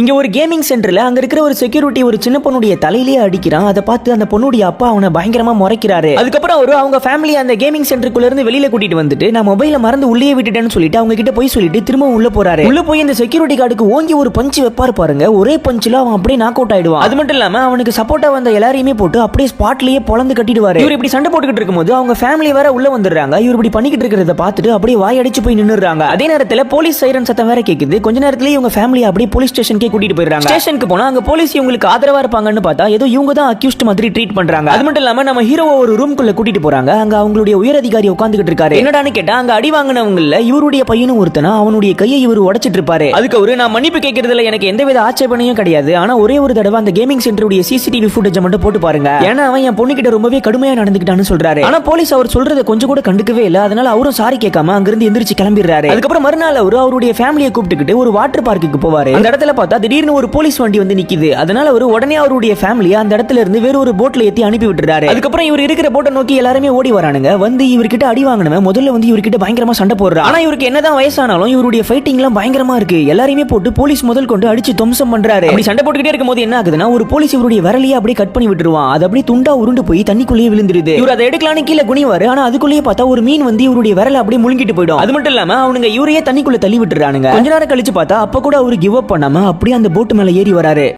இங்க ஒரு கேமிங் சென்டர்ல அங்க இருக்கிற ஒரு செக்யூரிட்டி ஒரு சின்ன பொண்ணுடைய தலையிலேயே அடிக்கிறான். அதை பார்த்து அந்த பொண்ணுடைய அப்பா அவனை பயங்கரமா முறைக்கிறாரு. அதுக்கப்புறம் அவரு அவங்க ஃபேமிலி அந்த கேமிங் சென்டருக்குள்ள இருந்து வெளியில கூட்டிட்டு வந்துட்டு நான் மொபைல மறந்து உள்ளே விட்டுட்டேன்னு சொல்லிட்டு அவங்க கிட்ட போய் சொல்லிட்டு திரும்ப உள்ள போறாரு. உள்ள போய் இந்த செக்யூரிட்டி கார்டுக்கு ஓங்கி ஒரு பஞ்ச் வைப்பாரு பாருங்க. ஒரே பஞ்சில் அவன் அப்படியே நாக் அவுட் ஆயிடுவான். அது மட்டும் இல்லாம அவனுக்கு சப்போர்ட்டா வந்த எல்லாரையுமே போட்டு அப்படியே ஸ்பாட்லயே பொழந்து கட்டிடுவாரு. இவர் இப்படி சண்டை போட்டுக்கிட்டு இருக்கும்போது அவங்க ஃபேமிலி வேற உள்ள வந்துடுறாங்க. இவர் இப்படி பண்ணிக்கிட்டு இருக்கிறத பார்த்துட்டு அப்படியே வாய் அடிச்சு போய் நின்னுறாங்க அதே நேரத்துல போலீஸ் சைரன் சத்தம் வேற கேக்குது. கொஞ்ச நேரத்திலேயே இவங்க ஃபேமிலி அப்படியே போலீஸ் ஸ்டேஷன் ஸ்டேஷனுக்கே கூட்டிட்டு போயிடுறாங்க. ஸ்டேஷனுக்கு போனா அங்க போலீஸ் இவங்களுக்கு ஆதரவா இருப்பாங்கன்னு பார்த்தா ஏதோ இவங்க தான் அக்யூஸ்ட் மாதிரி ட்ரீட் பண்றாங்க. அது மட்டும் இல்லாம நம்ம ஹீரோவை ஒரு ரூம்குள்ள கூட்டிட்டு போறாங்க. அங்க அவங்களுடைய உயர் அதிகாரி உட்காந்துக்கிட்டு இருக்காரு. என்னடான்னு கேட்டா அங்க அடி வாங்கினவங்கல இவருடைய பையனும் ஒருத்தனா அவனுடைய கையை இவர் உடைச்சிட்டு இருப்பாரு. அதுக்கு அவரு நான் மன்னிப்பு கேட்கறதுல எனக்கு எந்தவித ஆட்சேபனையும் கிடையாது. ஆனா ஒரே ஒரு தடவை அந்த கேமிங் சென்டருடைய சிசிடிவி ஃபுட்டேஜ் மட்டும் போட்டு பாருங்க. ஏன்னா அவன் என் பொண்ணு கிட்ட ரொம்பவே கடுமையா நடந்துக்கிட்டான்னு சொல்றாரு. ஆனா போலீஸ் அவர் சொல்றதை கொஞ்சம் கூட கண்டுக்கவே இல்ல. அதனால அவரும் சாரி கேட்காம அங்கிருந்து எந்திரிச்சு கிளம்பிடுறாரு. அதுக்கப்புறம் மறுநாள் அவரு அவருடைய ஃபேமிலியை கூப்பிட்டுக்கிட்டு ஒரு வாட்டர் பார்க்குக்கு போவாரு. அந்த இடத்துல பார்த்தா பார்த்தா திடீர்னு ஒரு போலீஸ் வண்டி வந்து நிக்குது. அதனால அவரு உடனே அவருடைய ஃபேமிலியை அந்த இடத்துல இருந்து வேற ஒரு போட்ல ஏத்தி அனுப்பி விட்டுறாரு. அதுக்கப்புறம் இவர் இருக்கிற போட்டை நோக்கி எல்லாருமே ஓடி வரானுங்க. வந்து இவர்கிட்ட அடி வாங்கினவன் முதல்ல வந்து இவர்கிட்ட பயங்கரமா சண்டை போடுறான். ஆனா இவருக்கு என்னதான் வயசானாலும் இவருடைய ஃபைட்டிங் எல்லாம் பயங்கரமா இருக்கு. எல்லாரையுமே போட்டு போலீஸ் முதல் கொண்டு அடிச்சு துவம்சம் பண்றாரு. அப்படி சண்டை போட்டுக்கிட்டே இருக்கும்போது என்ன ஆகுதுன்னா ஒரு போலீஸ் இவருடைய விரலையே அப்படியே கட் பண்ணி விட்டுருவான். அது அப்படியே துண்டா உருண்டு போய் தண்ணிக்குள்ளேயே விழுந்துருது. இவர் அதை எடுக்கலான்னு கீழே குனிவாரு. ஆனா அதுக்குள்ளேயே பார்த்தா ஒரு மீன் வந்து இவருடைய விரல அப்படியே முழுங்கிட்டு போயிடும். அது மட்டும் இல்லாம அவனுங்க இவரையே தண்ணிக்குள்ள தள்ளி விட்டுறானுங்க. கொஞ்ச நேரம் கழிச்சு பார்த்தா அப்ப கூட அவரு கிவ் அப் பண்ணாம அப்படியே அந்த போட்டு மேல ஏறி வராரு.